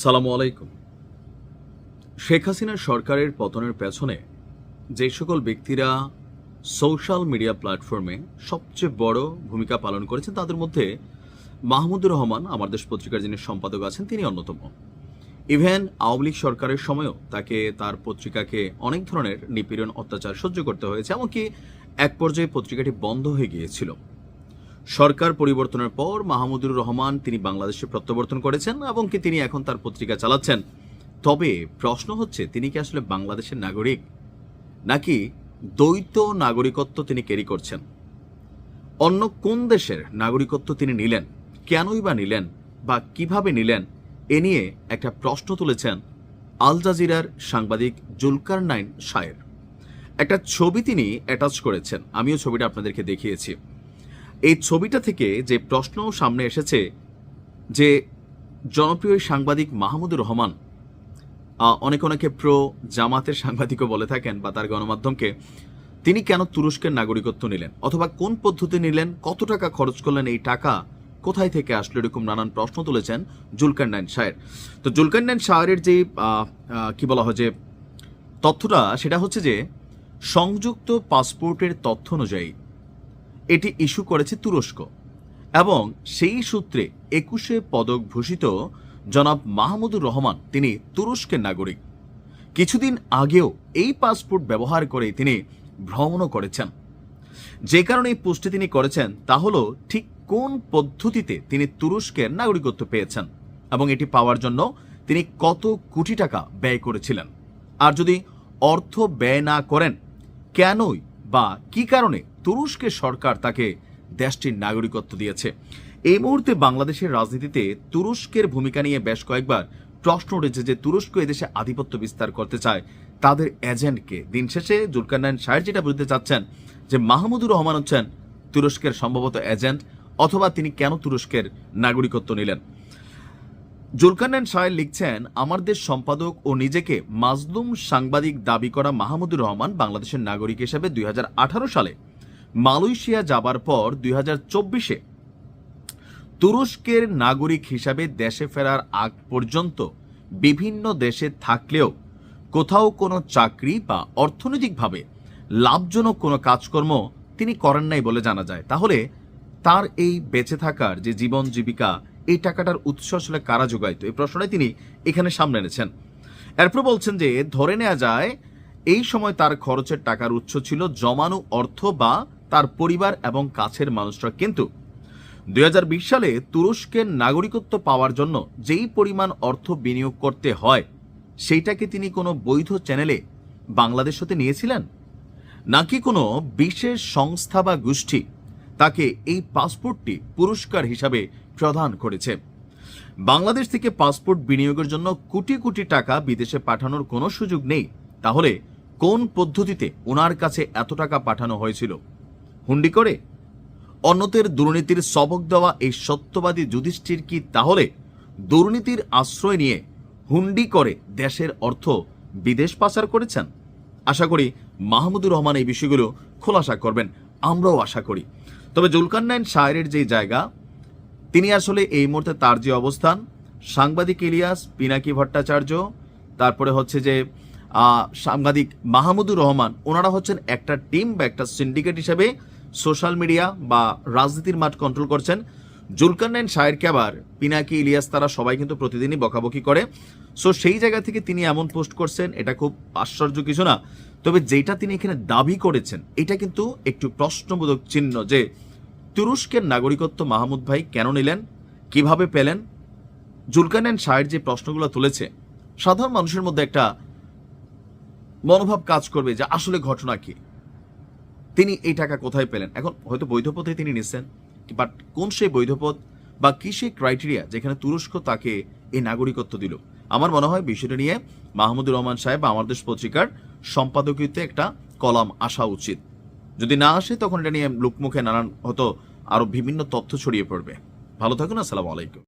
সালামু আলাইকুম। শেখ হাসিনার সরকারের পতনের পেছনে যে সকল ব্যক্তিরা সোশ্যাল মিডিয়া প্ল্যাটফর্মে সবচেয়ে বড় ভূমিকা পালন করেছেন, তাদের মধ্যে মাহমুদুর রহমান, আমার দেশ পত্রিকার যিনি সম্পাদক আছেন, তিনি অন্যতম। ইভেন আওয়ামী লীগ সরকারের সময়ও তাকে, তার পত্রিকাকে অনেক ধরনের নিপীড়ন, অত্যাচার সহ্য করতে হয়েছে, এমনকি এক পর্যায়ে পত্রিকাটি বন্ধ হয়ে গিয়েছিল। সরকার পরিবর্তনের পর মাহমুদুর রহমান তিনি বাংলাদেশে প্রত্যাবর্তন করেছেন এবং কি তিনি এখন তার পত্রিকা চালাচ্ছেন। তবে প্রশ্ন হচ্ছে, তিনি কি আসলে বাংলাদেশের নাগরিক? নাকি দ্বৈত নাগরিকত্ব তিনি ক্যারি করছেন? অন্য কোন দেশের নাগরিকত্ব তিনি নিলেন? কেনই বা নিলেন বা কীভাবে নিলেন? এ নিয়ে একটা প্রশ্ন তুলেছেন আল জাজিরার সাংবাদিক জুলকার নাইন শায়ের। একটা ছবি তিনি অ্যাটাচ করেছেন। আমিও ছবিটা আপনাদেরকে দেখিয়েছি। এই ছবিটা থেকে যে প্রশ্ন সামনে এসেছে যে জনপ্রিয় সাংবাদিক মাহমুদুর রহমান অনেকে অনেকে প্রো জামাতের সাংবাদিকও বলে থাকেন বা তার গণমাধ্যমকে, তিনি কেন তুরস্কের নাগরিকত্ব নিলেন? অথবা কোন পদ্ধতি নিলেন? কত টাকা খরচ করলেন? এই টাকা কোথায় থেকে আসলো? এরকম নানান প্রশ্ন তুলেছেন জুলকার নাইন শায়ের তো জুলকার নাইন শায়ের যে কি বলা হয় যে তথ্যটা, সেটা হচ্ছে যে সংযুক্ত পাসপোর্টের তথ্য অনুযায়ী এটি ইস্যু করেছে তুরস্ক। এবং সেই সূত্রে একুশে পদক ভূষিত জনাব মাহমুদুর রহমান তিনি তুরস্কের নাগরিক। কিছুদিন আগেও এই পাসপোর্ট ব্যবহার করে তিনি ভ্রমণও করেছেন। যে কারণে এই পোস্টটি তিনি করেছেন, তা হল ঠিক কোন পদ্ধতিতে তিনি তুরস্কের নাগরিকত্ব পেয়েছেন এবং এটি পাওয়ার জন্য তিনি কত কোটি টাকা ব্যয় করেছিলেন। আর যদি অর্থ ব্যয় না করেন, কেনই বা কি কারণে তুরস্কের সরকার তাকে দেশটির নাগরিকত্ব দিয়েছে। এই মুহূর্তে বাংলাদেশের রাজনীতিতে তুরস্কের ভূমিকা নিয়ে বেশ কয়েকবার প্রশ্ন উঠেছে যে তুরস্ক এদেশে আধিপত্য বিস্তার করতে চায়। তাদের এজেন্টকে দিন শেষে জুলকারনাইন সাহেব যেটা বুঝতে চাচ্ছেন যে মাহমুদুর রহমান হচ্ছেন তুরস্কের সম্ভবত এজেন্ট, অথবা তিনি কেন তুরস্কের নাগরিকত্ব নিলেন? জুলকারনাইন সাহেব লিখছেন, আমার দেশ সম্পাদক ও নিজেকে মাজলুম সাংবাদিক দাবি করা মাহমুদুর রহমান বাংলাদেশের নাগরিক হিসেবে দুই হাজার আঠারো সালে মালয়েশিয়া যাবার পর দুই হাজার চব্বিশে তুরস্কের নাগরিক হিসাবে দেশে ফেরার আগ পর্যন্ত বিভিন্ন দেশে থাকলেও কোথাও কোনো চাকরি বা অর্থনৈতিকভাবে লাভজনক কোনো কাজকর্ম তিনি করেন নাই বলে জানা যায়। তাহলে তার এই বেঁচে থাকার যে জীবন জীবিকা, এই টাকাটার উৎস আসলে কারা যোগাইতো এই প্রশ্নটাই তিনি এখানে সামনে এনেছেন। এরপর বলছেন যে, ধরে নেওয়া যায়, এই সময় তার খরচের টাকার উৎস ছিল জমানো অর্থ বা তার পরিবার এবং কাছের মানুষরা কিন্তু। দু হাজার বিশ সালে তুরস্কের নাগরিকত্ব পাওয়ার জন্য যেই পরিমাণ অর্থ বিনিয়োগ করতে হয়, সেইটাকে তিনি কোনো বৈধ চ্যানেলে বাংলাদেশ হতে নিয়েছিলেন? নাকি কোনো বিশেষ সংস্থা বা গোষ্ঠী তাকে এই পাসপোর্টটি পুরস্কার হিসাবে প্রদান করেছে? বাংলাদেশ থেকে পাসপোর্ট বিনিয়োগের জন্য কোটি কোটি টাকা বিদেশে পাঠানোর কোনো সুযোগ নেই। তাহলে কোন পদ্ধতিতে ওনার কাছে এত টাকা পাঠানো হয়েছিল? হুন্ডি করে? অন্যদের দুর্নীতির সবক দেওয়া এই সত্যবাদী যুধিষ্ঠির কি তাহলে দুর্নীতির আশ্রয় নিয়ে হুন্ডি করে দেশের অর্থ বিদেশ পাচার করেছেন? আশা করি মাহমুদুর রহমান এই বিষয়গুলো খোলাসা করবেন, আমরাও আশা করি। তবে জুলকান্নাইন শায়ের যে জায়গা, তিনি আসলে এই মুহূর্তে তার যে অবস্থান, সাংবাদিক ইলিয়াস, পিনাকি ভট্টাচার্য, তারপরে হচ্ছে যে সাংবাদিক মাহমুদুর রহমান, ওনারা হচ্ছেন একটা টিম বা একটা সিন্ডিকেট হিসেবে সোশ্যাল মিডিয়া বা রাজনীতির মাঠ কন্ট্রোল করছেন। জুলকান্নাইন শায়েরকে আবার পিনাকি, ইলিয়াস, তারা সবাই কিন্তু প্রতিদিনই বকাবকি করে। সো সেই জায়গা থেকে তিনি এমন পোস্ট করছেন, এটা খুব আশ্চর্য কিছু না। তবে যেটা তিনি এখানে দাবি করেছেন, এটা কিন্তু একটু প্রশ্নবোধক চিহ্ন যে তুরস্কের নাগরিকত্ব মাহমুদ ভাই কেন নিলেন, কীভাবে পেলেন? জুলকানাইন শাহের যে প্রশ্নগুলো তুলেছে, সাধারণ মানুষের মধ্যে একটা মনোভাব কাজ করবে যে আসলে ঘটনা কি। তিনি এই টাকা কোথায় পেলেন? এখন হয়তো বৈধ পথে তিনি নিচ্ছেন বাট কোন সেই বৈধ পথ বা কি সেই ক্রাইটেরিয়া যেখানে তুরস্ক তাকে এই নাগরিকত্ব দিল? আমার মনে হয় বিষয়টা নিয়ে মাহমুদুর রহমান সাহেব আমার দেশ পত্রিকার সম্পাদকীয়তে একটা কলাম আসা উচিত। যদি না আসে, তখন এটা নিয়ে লোকমুখে নানান হয়তো আরও বিভিন্ন তথ্য ছড়িয়ে পড়বে। ভালো থাকুন, আসসালামু আলাইকুম।